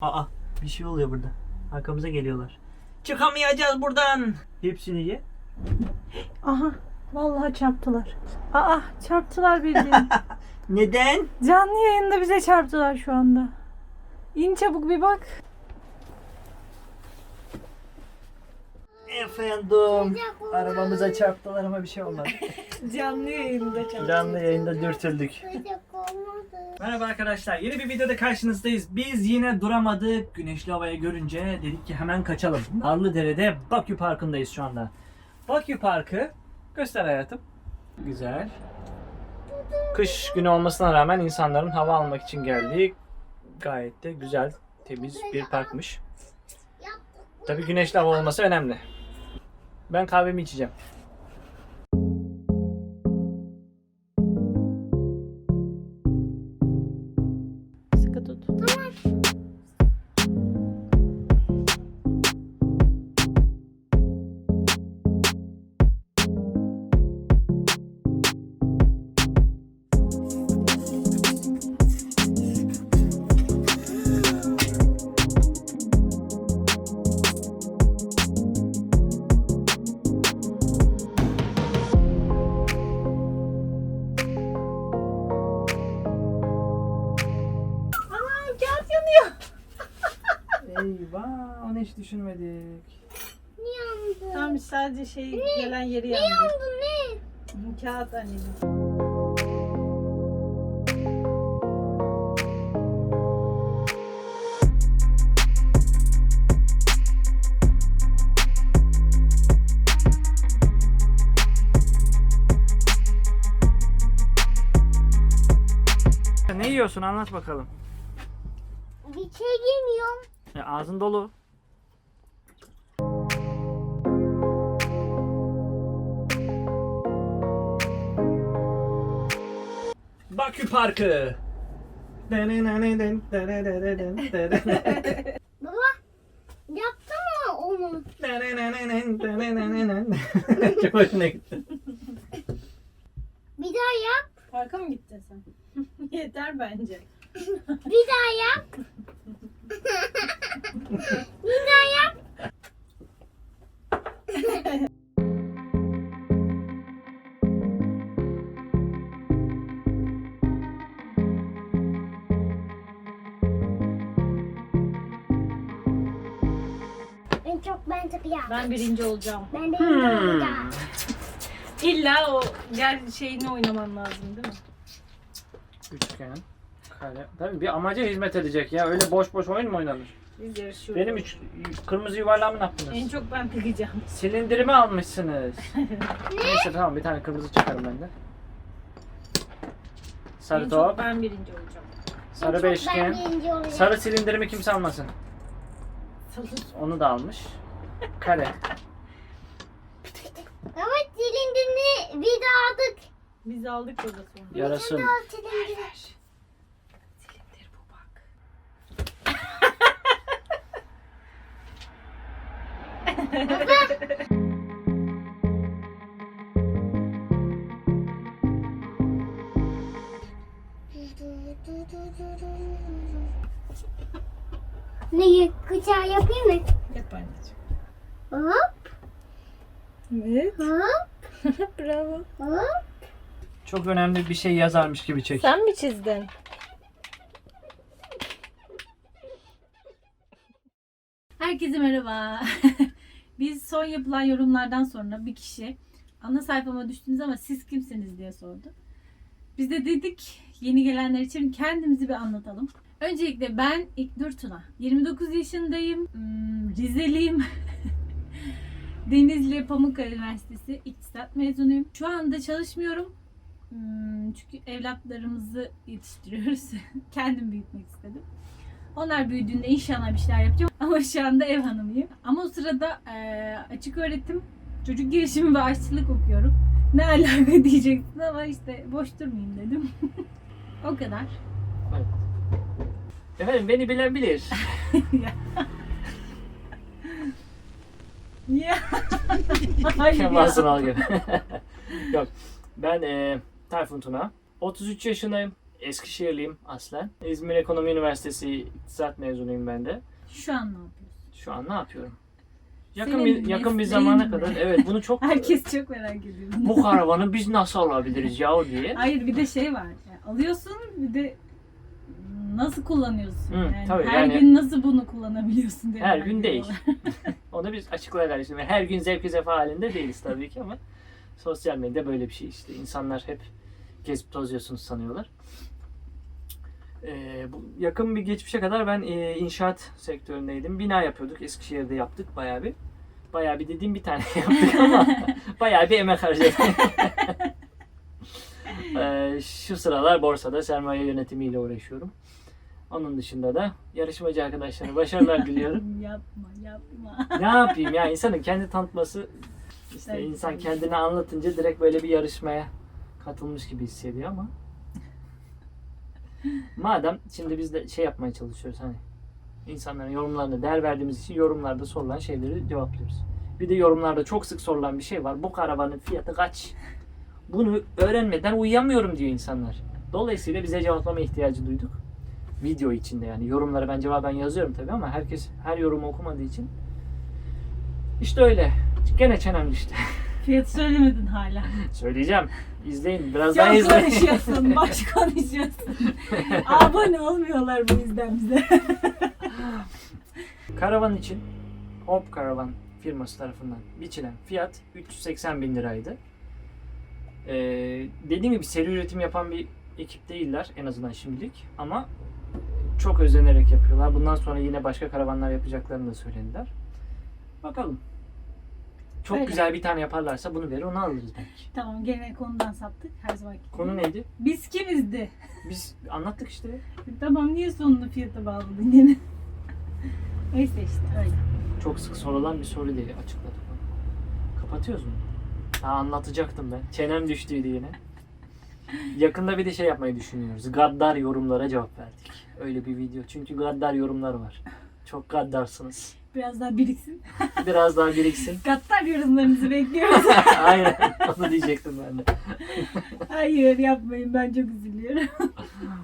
Aa bir şey oluyor burada. Arkamıza geliyorlar. Çıkamayacağız buradan. Hepsini ye. Aha vallahi çarptılar. Aa çarptılar bildiğin. Neden? Canlı yayında bize çarptılar şu anda. İn çabuk bir bak. Efendim. Arabamıza çarptılar ama bir şey olmadı. Canlı yayında çarptılar. Canlı yayında dürtüldük. Merhaba arkadaşlar. Yeni bir videoda karşınızdayız. Biz yine duramadık. Güneşli havayı görünce dedik ki hemen kaçalım. Narlıdere'de Bakü Parkı'ndayız şu anda. Bakü Parkı göster hayatım. Güzel. Kış günü olmasına rağmen insanların hava almak için geldiği gayet de güzel, temiz bir parkmış. Tabii güneşli hava olması önemli. Ben kahvemi içeceğim. Hiç düşünmedik. Tamam biz sadece şey gelen yeri yandı. Ne Kağıt anneciğim. Ne yiyorsun anlat bakalım. Bir şey yemiyorum. E, ağzın dolu. Bakü Parkı. Baba yaptın mı onu? Çok hoşuna gitti. Bir daha yap. Parka mı gittin sen? Yeter bence. Bir daha yap. bir daha yap. çok ben yapacağım. Ben birinci olacağım. Ben de Hmm. İlla o gel şeyini oynaman lazım değil mi? Üçgen, kare. Tabii bir amaca hizmet edecek ya. Öyle boş boş oyun mu oynanır? Biz yarışıyoruz. Benim üç, kırmızı yuvarlağımı ne yaptınız? En çok ben kıracağım. Silindirimi almışsınız. Neyse tamam bir tane kırmızı çıkarım ben de. Sarı en top, çok ben birinci olacağım. Sarı beşgen. birinci olacağım. Sarı silindirimi kimse almasın. Onu da almış. Kare. Ama silindirini bir daha aldık. Biz aldık burada sonra. Yarasın. Bir daha silindiri. Silindir bu bak. Neyi? Kıçağı yapayım mı? Yap anneciğim. Hop Evet. hop Bravo. hop. Çok önemli bir şey yazarmış gibi çek. Sen mi çizdin? Herkese merhaba. Biz son yapılan yorumlardan sonra bir kişi ana sayfama düştünüz ama siz kimsiniz diye sordu. Biz de dedik yeni gelenler için kendimizi bir anlatalım. Öncelikle ben İknur Tuna. 29 yaşındayım. Hmm, Rizeliyim. Denizli Pamukkale Üniversitesi İktisat mezunuyum. Şu anda çalışmıyorum. Hmm, çünkü evlatlarımızı yetiştiriyoruz. Kendim büyütmek istedim. Onlar büyüdüğünde inşallah bir şeyler yapacağım. Ama şu anda ev hanımıyım. Ama o sırada açık öğretim, çocuk gelişimi ve aşçılık okuyorum. Ne alaka diyeceksin ama işte boş durmayayım dedim. o kadar. Efendim beni bilen bilir. Ya. Hayır Kemal ya. Sunal gibi. Yok. Ben e, Tayfun Tuna. 33 yaşındayım. Eskişehirliyim aslen. İzmir Ekonomi Üniversitesi İktisat mezunuyum ben de. Şu an ne yapıyorsun? Şu an ne yapıyorum? Yakın Senin bir yakın bir zamana ne? kadar evet bunu çok Herkes çok merak ediyor. bu karavanı biz nasıl alabiliriz ya diye. Hayır bir de şey var. Yani alıyorsun bir de nasıl kullanıyorsun? Hı, yani tabii, her yani- gün nasıl bunu kullanabiliyorsun diye. Her merak gün değil. ediyorlar. Onu biz açıklayalım. Şimdi her gün zevk sefa halinde değiliz tabii ki ama sosyal medya böyle bir şey işte. İnsanlar hep gezip tozuyorsunuz sanıyorlar. Ee, bu yakın bir geçmişe kadar ben e, inşaat sektöründeydim. Bina yapıyorduk. Eskişehir'de yaptık bayağı bir. Bayağı bir dediğim bir tane yaptık ama bayağı bir emek harcadık. Ee, şu sıralar borsada sermaye yönetimiyle uğraşıyorum. Onun dışında da yarışmacı arkadaşlara başarılar diliyorum. yapma yapma. ne yapayım ya insanın kendi tanıtması işte Evet, insan tabii. kendini anlatınca direkt böyle bir yarışmaya katılmış gibi hissediyor ama madem şimdi biz de şey yapmaya çalışıyoruz hani insanların yorumlarına değer verdiğimiz için yorumlarda sorulan şeyleri cevaplıyoruz. Bir de yorumlarda çok sık sorulan bir şey var. Bu karavanın fiyatı kaç? Bunu öğrenmeden uyuyamıyorum diyor insanlar. Dolayısıyla bize cevaplama ihtiyacı duyduk. Video içinde yani. Yorumlara ben cevaben yazıyorum tabii ama herkes her yorumu okumadığı için işte öyle. Gene çenem işte. Fiyatı söylemedin hala. Söyleyeceğim. İzleyin. Biraz daha Çok izleyin. konuşuyorsun, boş konuşuyorsun. Abone olmuyorlar bu yüzden bize. Karavan için Hop Karavan firması tarafından biçilen fiyat 380 bin liraydı. Ee, dediğim gibi seri üretim yapan bir ekip değiller en azından şimdilik ama çok özenerek yapıyorlar. Bundan sonra yine başka karavanlar yapacaklarını da söylediler. Bakalım. Çok Öyle. güzel bir tane yaparlarsa bunu verir onu alırız belki. tamam gene konudan saptık her zaman. Konu neydi? Biz kimizdi? Biz anlattık işte. Tamam niye sonunu fiyata bağladın gene? Neyse işte öyle. Çok sık sorulan bir soru diye açıkladık onu. Kapatıyoruz mu? Ha anlatacaktım ben. Çenem düştüydü yine. Yakında bir de şey yapmayı düşünüyoruz. Gaddar yorumlara cevap verdik. Öyle bir video. Çünkü gaddar yorumlar var. Çok gaddarsınız. Biraz daha biriksin. Biraz daha biriksin. Katlar yorumlarınızı bekliyoruz. Aynen. Onu diyecektim ben de. Hayır yapmayın ben çok üzülüyorum.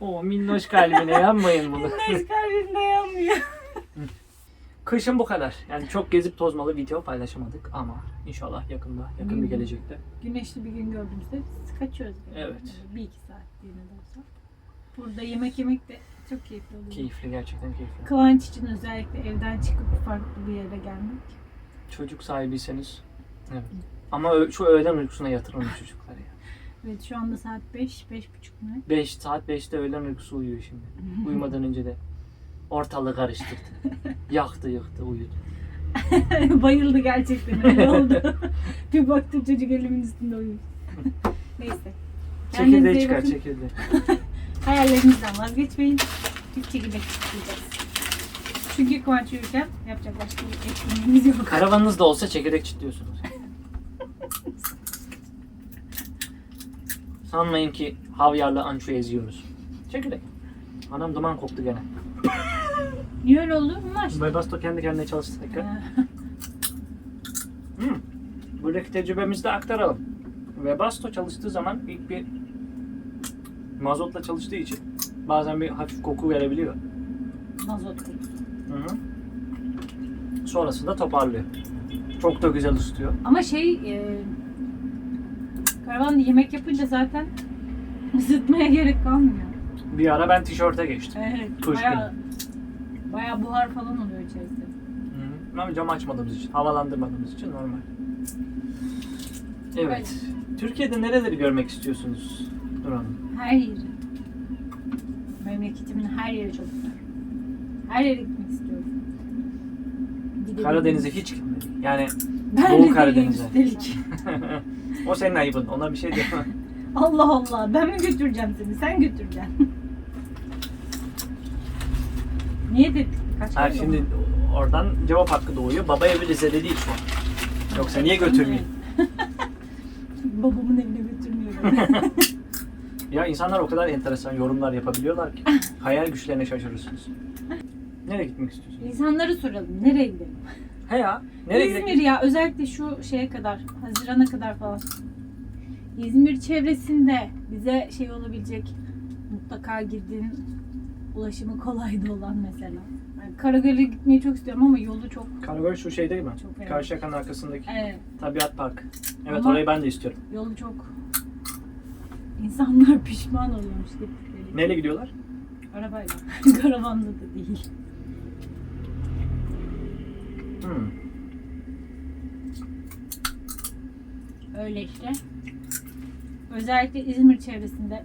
O minnoş kalbine yanmayın bunu. Güneş kalbimde yanmıyor. Kışın bu kadar. Yani çok gezip tozmalı video paylaşamadık ama inşallah yakında, yakın bir gelecekte. Güneşli bir gün gördüğümüzde biz kaçıyoruz. böyle. Evet. Bir iki saat yine de olsa. Burada yemek yemek de çok keyifli oluyor. Keyifli, gerçekten keyifli. Kıvanç için özellikle evden çıkıp farklı bir yere gelmek. Çocuk sahibiyseniz. Evet. Ama şu öğlen uykusuna yatırın çocukları ya. Evet şu anda saat 5, beş buçuk mu? 5 saat 5'te öğlen uykusu uyuyor şimdi. Uyumadan önce de ortalığı karıştırdı. Yaktı yıktı uyudu. Bayıldı gerçekten öyle oldu. bir baktım çocuk elimin üstünde uyuyor. Neyse. Kendinize Çekirdeği iyi çıkar bakın. çekirdeği. Hayallerinizden vazgeçmeyin. Bir çekirdek çıkacağız. Çünkü Kıvanç uyurken yapacak başka bir etkinliğimiz yok. Karavanınız da olsa çekirdek çitliyorsunuz. Sanmayın ki havyarla ançu eziyoruz. Çekirdek. Anam duman koktu gene. Niye öyle oldu? Bunlar işte. Webasto kendi kendine çalıştı tekrar. Hmm. Buradaki tecrübemizi de aktaralım. Webasto çalıştığı zaman ilk bir mazotla çalıştığı için bazen bir hafif koku verebiliyor. Mazot kokusu. Hı hı. Sonrasında toparlıyor. Çok da güzel ısıtıyor. Ama şey e, karavanda yemek yapınca zaten ısıtmaya gerek kalmıyor. Bir ara ben tişörte geçtim. Evet. Tuş Baya, baya buhar falan oluyor içerisinde. Hı. Ama cam açmadığımız için, havalandırmadığımız için normal. Evet. Türkiye'de nereleri görmek istiyorsunuz Nur Hanım? Her yeri. Memleketimin her yeri çok güzel. Her yere gitmek istiyorum. Gidebiliriz. Karadeniz'e hiç gitmedim. Yani Ben Doğu de Karadeniz'e. değilim üstelik. o senin ayıbın. Ona bir şey diyemem. Allah Allah ben mi götüreceğim seni sen götüreceksin. Niye dedik? Kaç Ha, kere şimdi oldu? oradan cevap hakkı doğuyor. Baba evi Rize'de değil şu an. Yoksa niye götürmeyeyim? Babamın evine götürmüyorum. Ya insanlar o kadar enteresan yorumlar yapabiliyorlar ki. Hayal güçlerine şaşırırsınız. Nereye gitmek istiyorsun? İnsanları soralım nereye gidelim? He ya. Nereye İzmir gidelim? ya özellikle şu şeye kadar Haziran'a kadar falan. İzmir çevresinde bize şey olabilecek mutlaka gidin. Ulaşımı kolay da olan mesela. Yani Karagöl'e gitmeyi çok istiyorum ama yolu çok Karagöl şu şey değil mi? Çok evet. Karşıyaka'nın arkasındaki evet, Tabiat Park. Evet Ama- orayı ben de istiyorum. yolu çok insanlar pişman oluyormuş gittikleri. Neyle gidiyorlar? Arabayla. Karavanda da değil. Hmm. Öyle işte. Özellikle İzmir çevresinde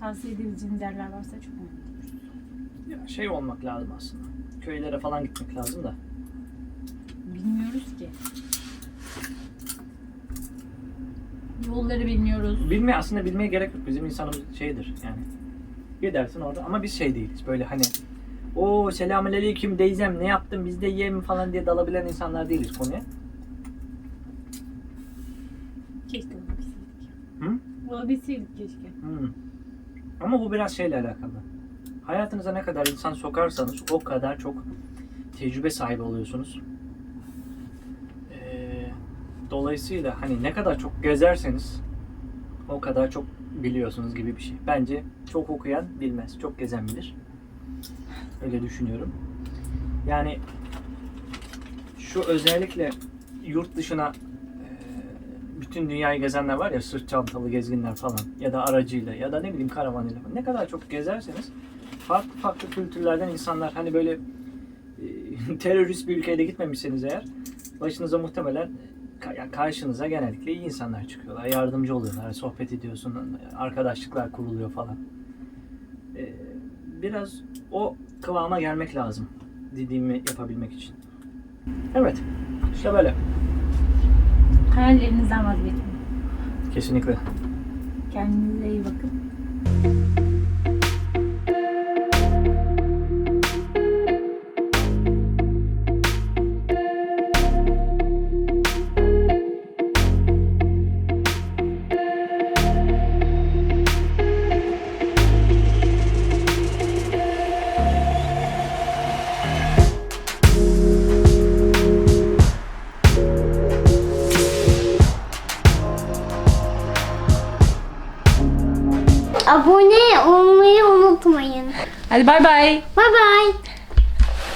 tavsiye edebileceğiniz yerler varsa çok oluruz. Ya şey olmak lazım aslında. Köylere falan gitmek lazım da. Bilmiyoruz ki. Yolları bilmiyoruz. Bilmeye aslında bilmeye gerek yok. Bizim insanımız şeydir yani. Gidersin orada ama biz şey değiliz. Böyle hani o selamünaleyküm teyzem ne yaptın biz de yiyelim falan diye dalabilen insanlar değiliz konuya. Keşke olabilseydik. Hı? Olabilseydik keşke. Hmm. Ama bu biraz şeyle alakalı. Hayatınıza ne kadar insan sokarsanız o kadar çok tecrübe sahibi oluyorsunuz. Ee, dolayısıyla hani ne kadar çok gezerseniz o kadar çok biliyorsunuz gibi bir şey. Bence çok okuyan bilmez, çok gezen bilir. Öyle düşünüyorum. Yani şu özellikle yurt dışına bütün dünyayı gezenler var ya sırt çantalı gezginler falan ya da aracıyla ya da ne bileyim karavanıyla. Ne kadar çok gezerseniz farklı farklı kültürlerden insanlar hani böyle e, terörist bir ülkeye de gitmemişseniz eğer başınıza muhtemelen yani karşınıza genellikle iyi insanlar çıkıyorlar. Yardımcı oluyorlar. Sohbet ediyorsun. Arkadaşlıklar kuruluyor falan. E, biraz o kıvama gelmek lazım dediğimi yapabilmek için. Evet. işte böyle. Hayallerinizden vazgeçmeyin. Kesinlikle. Kendinize iyi bakın. Hadi bay bay. Bye bye.